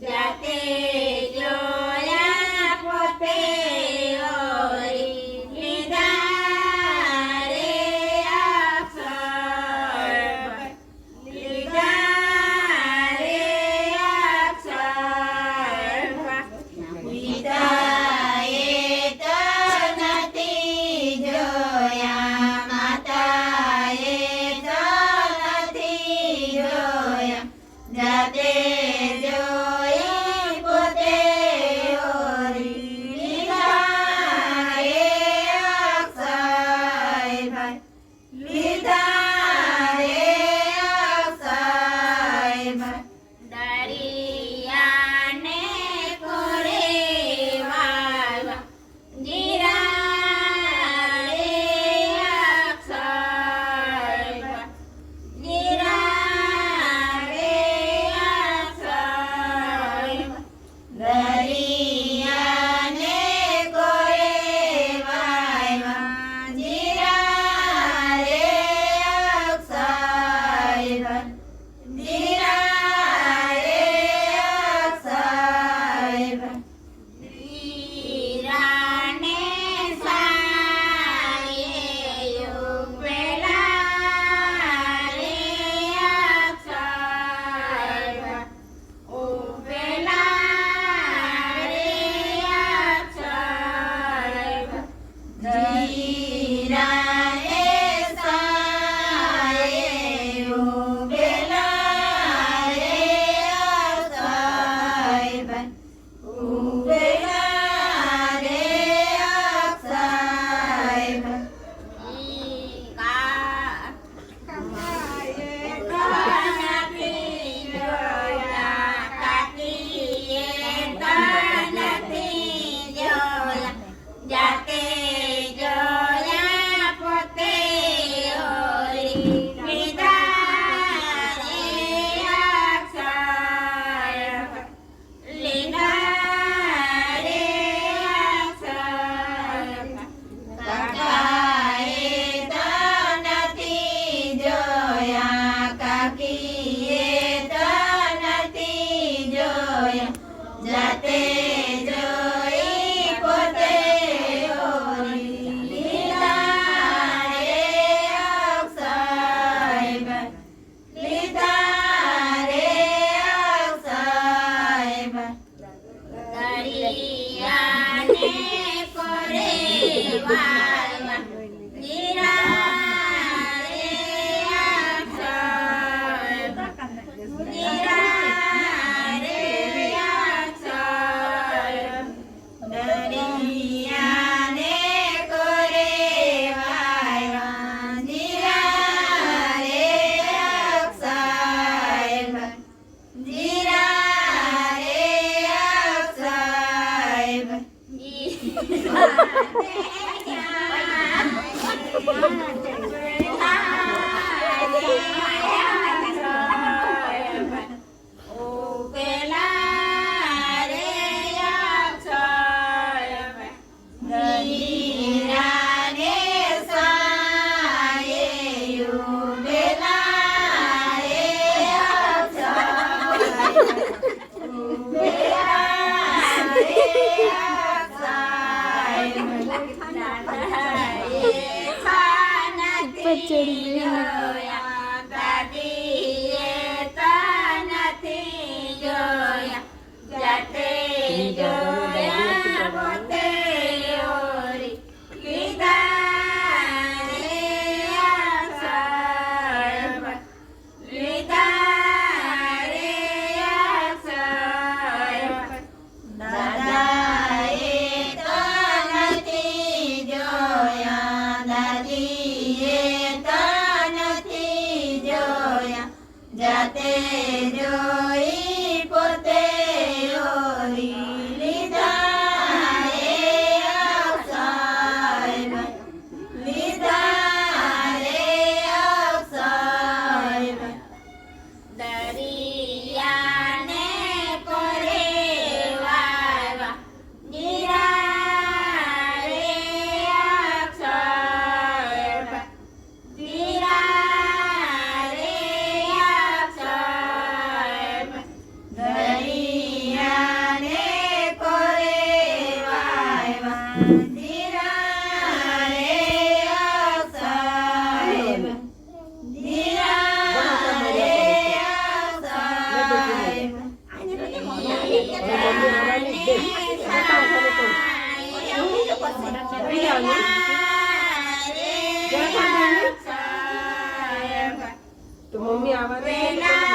Ya te Nah. બાકી તો નથી જોયો. જાતે જોઈ પોતે લીધા લીધા Yeah. ചെടിയിൽ સ્વામી આવા